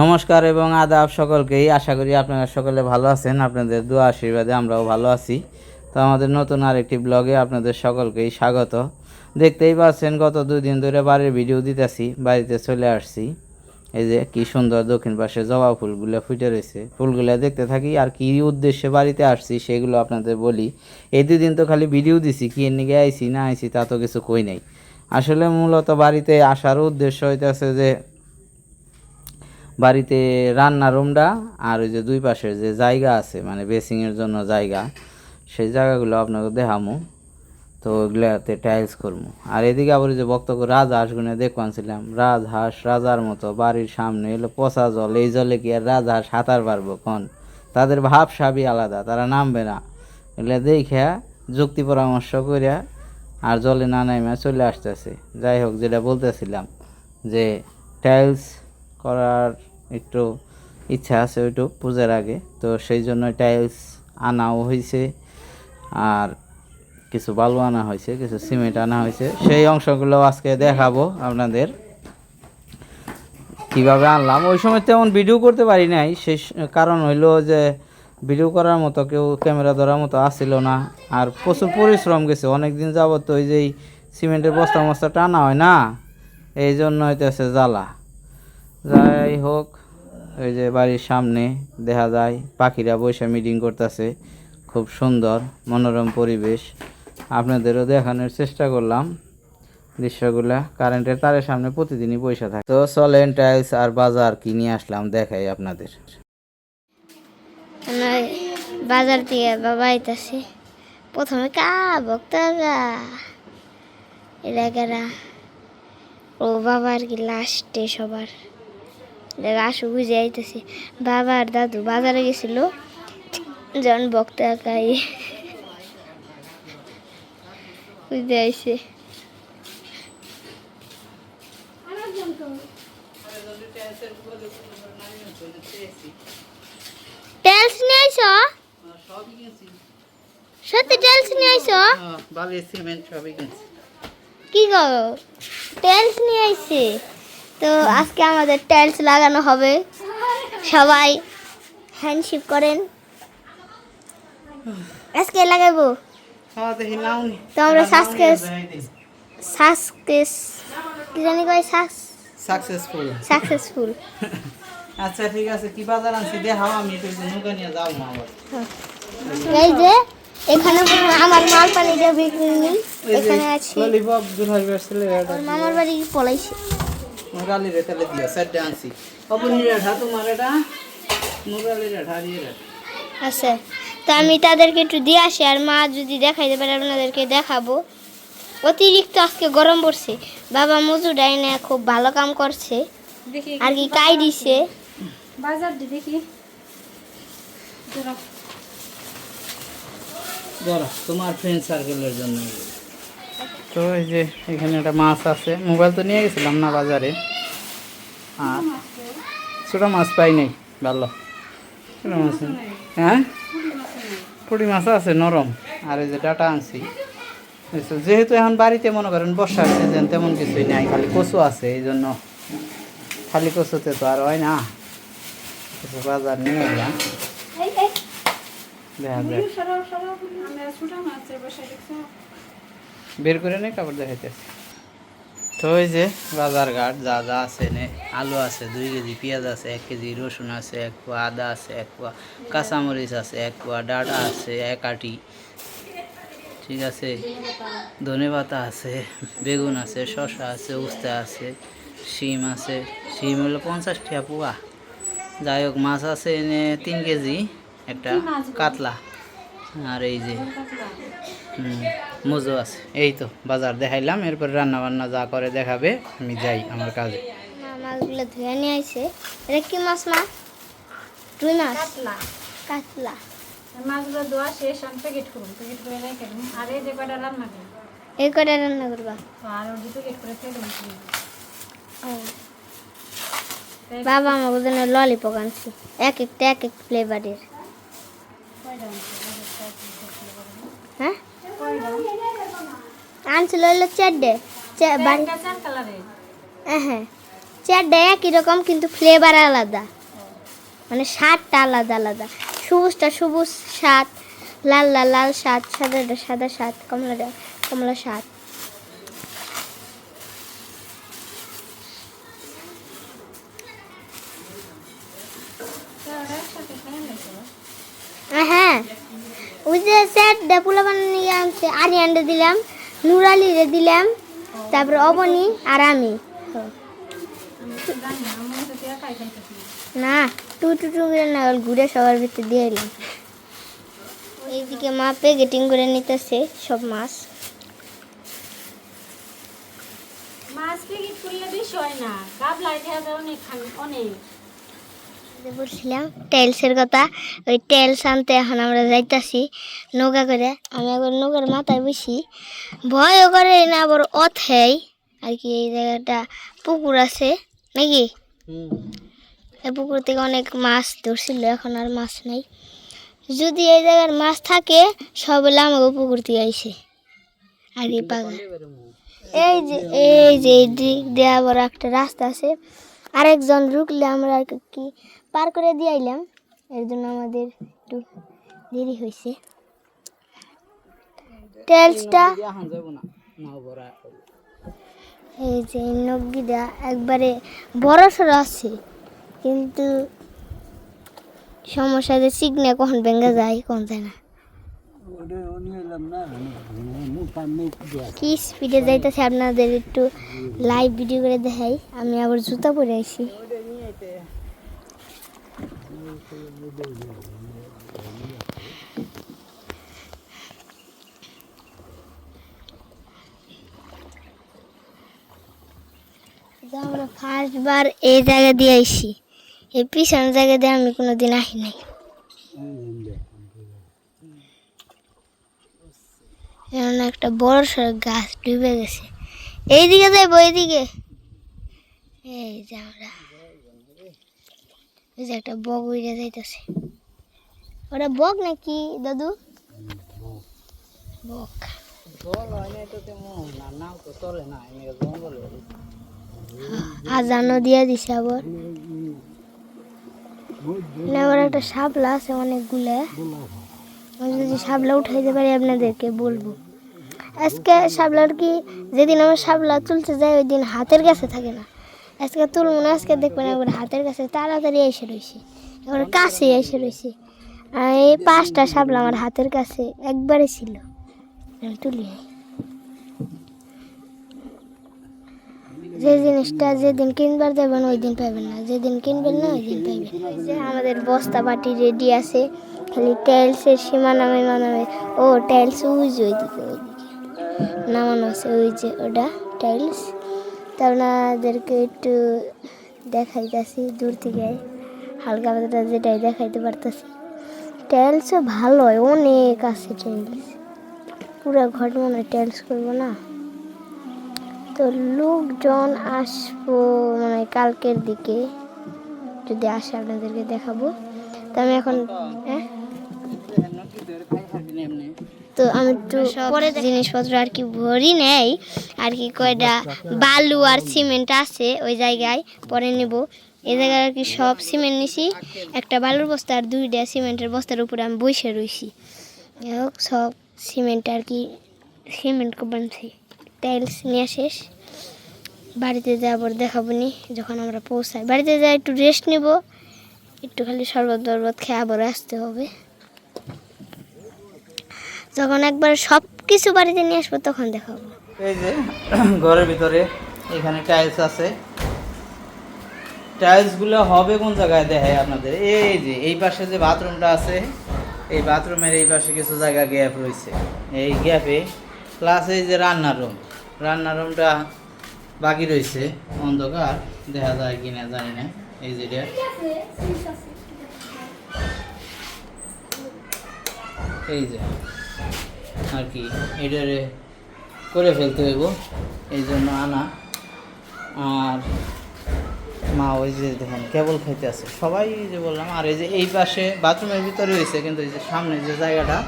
নমস্কার এবং আদাব সকলকেই। আশা করি আপনারা সকলে ভালো আছেন। আপনাদের দোয়া আশীর্বাদে আমরাও ভালো আছি। তো আমাদের নতুন আরেকটি ব্লগে আপনাদের সকলকেই স্বাগত। দেখতেই পাচ্ছেন, গত দুই দিন ধরে বাড়ির ভিডিও দিতেছি, বাড়িতে চলে আসছি। এই যে কি সুন্দর দক্ষিণ পাশে জবা ফুলগুলো ফুটে রয়েছে। ফুলগুলো দেখতে থাকি আর কি উদ্দেশ্যে বাড়িতে আসছি সেগুলো আপনাদের বলি। এই দুই দিন তো খালি ভিডিও দিছি, কি নিকে আইছি না আইছি তা তো কিছু কই নাই। আসলে মূলত বাড়িতে আসার উদ্দেশ্য হইতেছে যে বাড়িতে রান্নার রুমটা আর ওই যে দুই পাশের যে জায়গা আছে মানে বেসিংয়ের জন্য জায়গা, সেই জায়গাগুলো আপনাকে দেখামু। তো ওইগুলাতে টাইলস করব আর এদিকে আবার যে বক্তব্য রাজহাঁসগুলো দেখবানছিলাম রাজহাঁস রাজার মতো বাড়ির সামনে এলো পচা জল, এই জলে কি আর রাজহাঁস সাঁতার পারব কন? তাদের ভাব সাবই আলাদা, তারা নামবে না। এগুলো দেখে যুক্তি পরামর্শ করিয়া আর জলে না নামে চলে আসতেছে। যাই হোক, যেটা বলতেছিলাম যে টাইলস করার একটু ইচ্ছা আছে, ওইটু পূজার আগে। তো সেই জন্য টাইলস আনাও হয়েছে আর কিছু বালু আনা হয়েছে কিছু সিমেন্ট আনা হয়েছে সেই অংশগুলো আজকে দেখাবো আপনাদের। কীভাবে আনলাম? ওই সময় তেমন ভিডিও করতে পারি নাই। সেই কারণ হইল যে, ভিডিও করার মতো কেউ ক্যামেরা ধরার মতো আসছিল না। আর প্রচুর পরিশ্রম গেছে। অনেক দিন যাবত ওই যে সিমেন্টের বস্তা মস্তা টানা হয় না? এই জন্য হইতেছে জ্বালা। যাই হোক ওই যে বাড়ির সামনে দেখা যায়, পাখিরা বসে মিটিং করতেছে। খুব সুন্দর, মনোরম পরিবেশ। আপনাদেরও দেখানোর চেষ্টা করলাম। দৃশ্যগুলা কারেন্টের তারের সামনে প্রতিদিনই বসে থাকে। তো চলেন টাইলস আর বাজার কি নিয়ে আসলাম, দেখাই আপনাদের। বাজার থেকে বাবা আইতাছে। প্রথমে কা বক্তাগা এরা কারা ও বাবা আর কি লাস্টে সবার। আসু বুঝে আইতেছে। বাবা আর দাদু বাজারে গেছিল। যখন বক্তা কাই বুঝতে আইছে। টেলস নিয়ে আইছো? সত্যি টেলস নিয়ে আইছো? বালি সিমেন্ট সবই কিনছি। কি গো? টেলস নিয়ে আইছে? তো আজকে আমাদের টেলস লাগানো হবে। সবাই হ্যান্ডশিপ করেন। আজকে লাগাবো। তো আমরা কি জানি কয় সাস সাকসেসফুল সাকসেসফুল আচ্ছা ঠিক আছে কি বাজার আনছি দেখাও আমি একটু নৌকা নিয়ে যাও মা এই যে এখানে আমার মাল পানিটা বিক্রি নেই এখানে আছে। ললিপপ ছেলে মামার বাড়ি পলাইছে। মুরালি রে তাহলে দিও সাইডে আনছি। অপনি রেঠা তোমার এটা? মুরালি রেঠা দিয়ে আচ্ছা তো আমি তাদেরকে একটু দিয়ে আসি আর মা যদি দেখাইতে পারে আপনাদেরকে দেখাবো। অতিরিক্ত আজকে গরম পড়ছে। বাবা মজু ডাইনে খুব ভালো কাম করছে। আর কি কাই দিছে? ধরো। তোমার ফ্রেন্ড সার্কেলের জন্য। তো এই যে এখানে একটা মাছ আছে। মোবাইল তো নিয়ে গেছিলাম না বাজারে। আর ছোটো মাছ পাই নাই ভালো। ছোটো মাছ হ্যাঁ? পুঁটি মাছ আছে নরম। আর এই যে ডাটা আনছি। যেহেতু এখন বাড়িতে মনে করেন বর্ষার সিজন তেমন কিছুই নাই খালি কচু আছে এই জন্য খালি কচুতে তো আর হয় না। কিছু বাজার নিয়ে এলাম দেখা যায় বের করে নেই কাপড় দেখাইতেছে তো ওই যে বাজার ঘাট যা যা আছে নে আলু আছে দুই কেজি পেঁয়াজ আছে এক কেজি রসুন আছে এক পোয়া আদা আছে এক পোয়া কাঁচামরিচ আছে এক পোয়া ডাটা আছে এক আটি। ঠিক আছে? ধনে পাতা আছে বেগুন আছে শসা আছে উস্তা আছে শিম আছে। শিম হলো পঞ্চাশ টাকা পোয়া। যাই হোক মাছ আছে এনে তিন কেজি একটা কাতলা। আর এই যে হুম, মজু আছে। এই তো বাজার দেখাইলাম এরপর রান্না বান্না যা করে দেখাবে আমি যাই আমার কাজে। মাছগুলো ধুয়ে নিয়ে আইছে। এটা কি মাছ মা? মাছ। কাতলা। কাতলা। মাছগুলো ধোয়া শেষ আমি প্যাকেট করুন প্যাকেট করে রেখে দিন আর এই যে কটা রান্না করুন এই কটা রান্না করবা? আর ওই প্যাকেট করে ফেলে। বাবা আমার জন্য ললিপপ আনছি। এক একটা এক এক ফ্লেভারের হ্যাঁ? আনছিল হলো চারটে হ্যাঁ একই রকম কিন্তু ফ্লেভার আলাদা। মানে স্বাদটা আলাদা আলাদা। সবুজটা সবুজ স্বাদ লাল লাল লাল স্বাদ সাদাটা সাদা স্বাদ কমলাটা কমলা স্বাদ ওরা একসাথে খেয়ে নিয়েছে আহ, হ্যাঁ ওই যে স্যার পোলা বানিয়ে আনছে দিলাম দিলাম নুরালিরে দিলাম, তারপর অবনি আর আমি। না টু টু টু করে না ঘুরে সবার ভিতরে দিয়ে এলাম। এইদিকে মা প্যাকেটিং করে নিতেছে, সব মাছ। মাছ প্যাকেট করলে বেশি হয় না গাবলাই দেওয়া অনেক অনেক। যে বলছিলাম টাইলসের কথা ওই টাইলস আনতে এখন আমরা যাইতাছি নৌকা করে। আমি একবার নৌকার মাথায় বসি। ভয়ও করে না আবার অথেই আর কি এই জায়গাটা পুকুর আছে নাকি? এই পুকুর থেকে অনেক মাছ ধরছিল এখন আর মাছ নেই। যদি এই জায়গার মাছ থাকে সব আমাকে পুকুর থেকে আইসে আর এই পাগা এই যে এই যে দিক দিয়ে আবার একটা রাস্তা আছে। আরেকজন রুকলে আমরা কি পার করে দিয়ে আইলাম। এর জন্য আমাদের একটু দেরি হয়েছে টেলসটা এই যে এই নগ্গিটা একবারে বড় সড়ো আছে, কিন্তু সমস্যা যে সিগনে কখন ভেঙে যায় কখন যায় না। কি স্পিডে যাইতেছে, আপনাদের একটু লাইভ ভিডিও করে দেখাই। আমি আবার জুতা পরে আইছি। আমরা ফার্স্ট বার এই জায়গা দিয়ে আইছি। এই পিছনের জায়গা দিয়ে আমি কোনোদিন আসি নাই। এমন একটা বড় সড়ো গাছ ডুবে গেছে। এইদিকে যাইবো এইদিকে। এই যে আমরা। ওই যে একটা বগ উড়ে যাইতেছে। ওটা বক নাকি দাদু? বক। আজানও দিয়ে দিছে আবার। আবার একটা শাপলা আছে অনেকগুলো। আমি যদি শাপলা উঠাইতে পারি আপনাদেরকে বলব। আজকে শাপলার কি যেদিন আমার শাপলা তুলতে যায় ওই দিন হাতের কাছে থাকে না। আজকে তুলবো না, আজকে দেখবেন একবার হাতের কাছে তাড়াতাড়ি এসে রয়েছে এবার কাছে এসে রয়েছে আর এই পাঁচটা শাপলা আমার হাতের কাছে একবারে ছিল। তুলি। যে জিনিসটা যেদিন কিনবার যাবেন ওই দিন পাবেন না। যেদিন কিনবেন না ওই দিন পাইবেন যে আমাদের বস্তা বাটি রেডি আছে, খালি টাইলসের সীমা নামে নামে ও টাইলস ওই যে ওইদিকে ওইদিকে নামানো আছে, ওই যে ওটা টাইলস তা আপনাদেরকে একটু দেখাইতেছি, দূর থেকে হালকা পাতলা যেটাই দেখাইতে পারতেছি। টাইলসও ভালো হয় অনেক আছে টাইলস পুরো ঘর মনে হয় টাইলস করব না। তো লোকজন আসব মানে কালকের দিকে। যদি আসে আপনাদেরকে দেখাবো। তো আমি এখন হ্যাঁ? তো আমি একটু পরে জিনিসপত্র আর কি ভরি নেই আর কি কয়টা বালু আর সিমেন্ট আছে ওই জায়গায় পরে নেব। এই জায়গায় আর কি সব সিমেন্ট নিছি একটা বালুর বস্তা আর দুইটা সিমেন্টের বস্তার উপরে আমি বসে রইছি। যাই হোক সব সিমেন্ট আর কি সিমেন্ট বানছি। টাইলস নিয়ে শেষ। বাড়িতে যাবার দেখাবো নি যখন আমরা পৌঁছাই। বাড়িতে যাই একটু রেস্ট নেব একটু খালি শরবত বরবত খেয়ে আবার আসতে হবে। যখন একবার সব কিছু বাড়িতে নিয়ে আসব, তখন দেখাবো। এই যে, ঘরের ভিতরে এখানে টাইলস আছে। টাইলসগুলো হবে কোন জায়গায়? দেখায় আপনাদের। এই যে, এই পাশে যে বাথরুমটা আছে, এই বাথরুমের এই পাশে কিছু জায়গা গ্যাপ রয়েছে। এই গ্যাপে প্লাস এই যে রান্নার রুম রান্নার রুমটা বাকি রয়েছে, অন্ধকার। দেখা যায় কিনা জানি না। এই যেটা এই যে। আর কি, এটারে করে ফেলতে হইব। এই জন্য আনা। আর মা, ওই যে দেখেন, কেবল খাইতে আছে। সবাই যে বললাম, আর এই যে এই পাশে বাথরুমের ভিতরে হয়েছে কিন্তু এই যে সামনে যে জায়গাটা,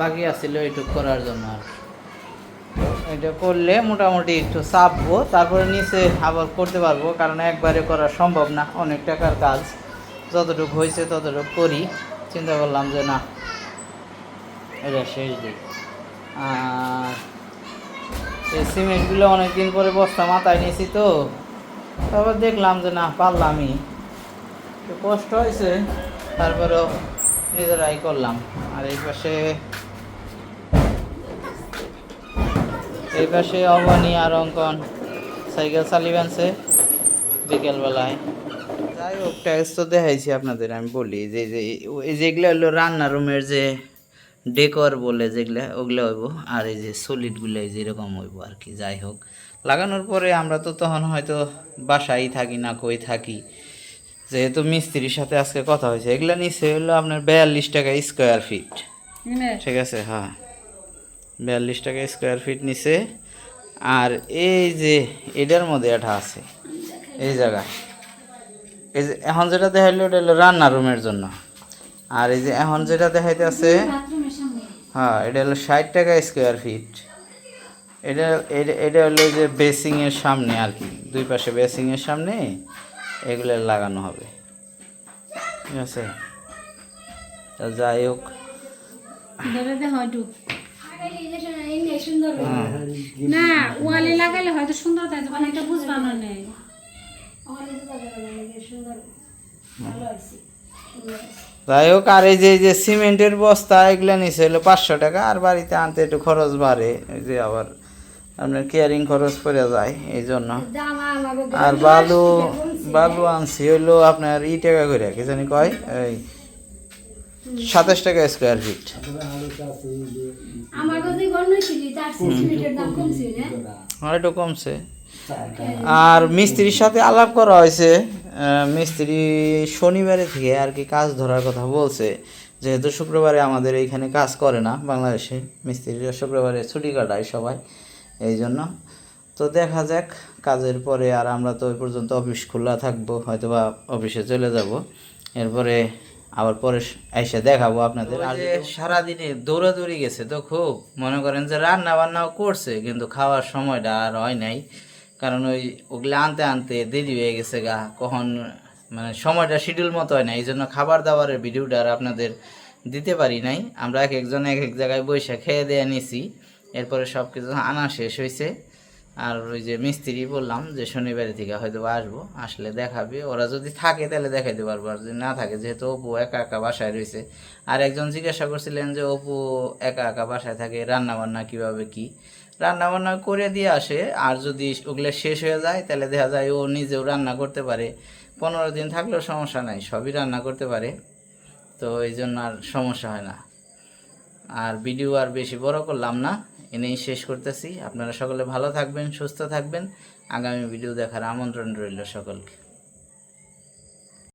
বাকি আছিল এইটুক করার জন্য আর। এটা করলে মোটামুটি একটু চাপবো তারপরে নিচে আবার করতে পারব, কারণ একবারে করা সম্ভব না, অনেক টাকার কাজ। যতটুকু হয়েছে ততটুকু করি। চিন্তা করলাম যে না এটা আর এই সিমেন্টগুলো অনেকদিন পরে বস্তা মাথায় নিয়েছি তো। তারপর দেখলাম যে না, পারলামই। কষ্ট হয়েছে, তারপরেও নিজেরাই করলাম। আর এই পাশে এই পাশে অবনী আর অঙ্কন সাইকেল চালিয়ে আনছে বিকেলবেলায়। যাই হোক ট্যাক্স তো দেখাইছি আপনাদের, আমি বলি যে যে, যেগুলো হলো রান্না রুমের যে ডেকর বলে যেগুলো ওগুলো হইব। আর এই যে সলিডগুলো এই যে এরকম হইব আর কি যাই হোক। লাগানোর পরে আমরা তো তখন হয়তো বাসায় থাকি না কই থাকি। যেহেতু মিস্ত্রির সাথে আজকে কথা হয়েছে এগুলো নিচে হলো আপনার বিয়াল্লিশ টাকা স্কোয়ার ফিট ঠিক আছে হ্যাঁ। বিয়াল্লিশ টাকা স্কোয়ার ফিট নিচে। আর এই যে এটার মধ্যে এটা আছে এই জায়গায় এই যে এখন যেটা দেখাইলো ওটা হলো রান্না রুমের জন্য। আর এই যে এখন যেটা দেখাইতে আছে হ্যাঁ এটা হলো ষাট টাকা স্কোয়ার ফিট এটা এটা এটা হলো যে বেসিংয়ের সামনে আর কি। দুই পাশে বেসিংয়ের সামনে এগুলো লাগানো হবে। ঠিক আছে? তা যাই হোক। হয়তো। না ওয়ালে হয়তো সুন্দর থাকবে মানে এটা বুঝবানো নেই। যাই হোক আর এই যে এই যে সিমেন্টের বস্তা এগুলো নিচে হলো পাঁচশো টাকা আর বাড়িতে আনতে একটু খরচ বাড়ে। এই যে আবার আপনার কেয়ারিং খরচ পড়ে যায় এই জন্য। আর বালু বালু আনছি হইল আপনার ই টাকা করে কি জানি কয়? এই সাতাশ টাকা স্কোয়ার ফিট আর একটু কমছে। আর মিস্ত্রির সাথে আলাপ করা হয়েছে। মিস্ত্রি শনিবারে থেকে আর কি কাজ ধরার কথা বলছে। যেহেতু শুক্রবারে আমাদের এইখানে কাজ করে না বাংলাদেশে মিস্ত্রিরা শুক্রবারে ছুটি কাটায় সবাই এই জন্য। তো দেখা যাক কাজের পরে আর আমরা তো ওই পর্যন্ত অফিস খোলা থাকব হয়তো বা অফিসে চলে যাব। এরপরে আবার পরে এসে দেখাবো আপনাদের। সারাদিনে দৌড়াদৌড়ি গেছে তো খুব মনে করেন যে রান্না বান্নাও করছে কিন্তু খাওয়ার সময়টা আর হয় নাই। কারণ ওই ওগুলো আনতে আনতে দেরি হয়ে গেছে গা। কখন মানে সময়টা শিডিউল মতো হয় না এই জন্য খাবার দাবারের ভিডিওটা আর আপনাদের দিতে পারি নাই। আমরা এক একজন এক এক জায়গায় বৈশাখ খেয়ে দিয়ে নিছি। এরপরে সব কিছু আনা শেষ হয়েছে আর ওই যে মিস্ত্রি বললাম যে শনিবারের থেকে হয়তো আসব, আসলে দেখাবে। ওরা যদি থাকে তাহলে দেখাইতে পারব আর যদি না থাকে, যেহেতু অপু একা একা বাসায় রয়েছে। আর একজন জিজ্ঞাসা করছিলেন যে, অপু একা একা বাসায় থাকে, রান্নাবান্না কীভাবে কি? রান্নাবান্না করে দিয়ে আসে, আর যদি ওগুলো শেষ হয়ে যায়, তাহলে দেখা যায় ও নিজেও রান্না করতে পারে। পনেরো দিন থাকলেও সমস্যা নাই, সবই রান্না করতে পারে। তো এই জন্য আর সমস্যা হয় না। আর ভিডিও আর বেশি বড় করলাম না। এনেই শেষ করতেছি। আপনারা সকলে ভালো থাকবেন, সুস্থ থাকবেন। আগামী ভিডিও দেখার আমন্ত্রণ রইল সকলকে।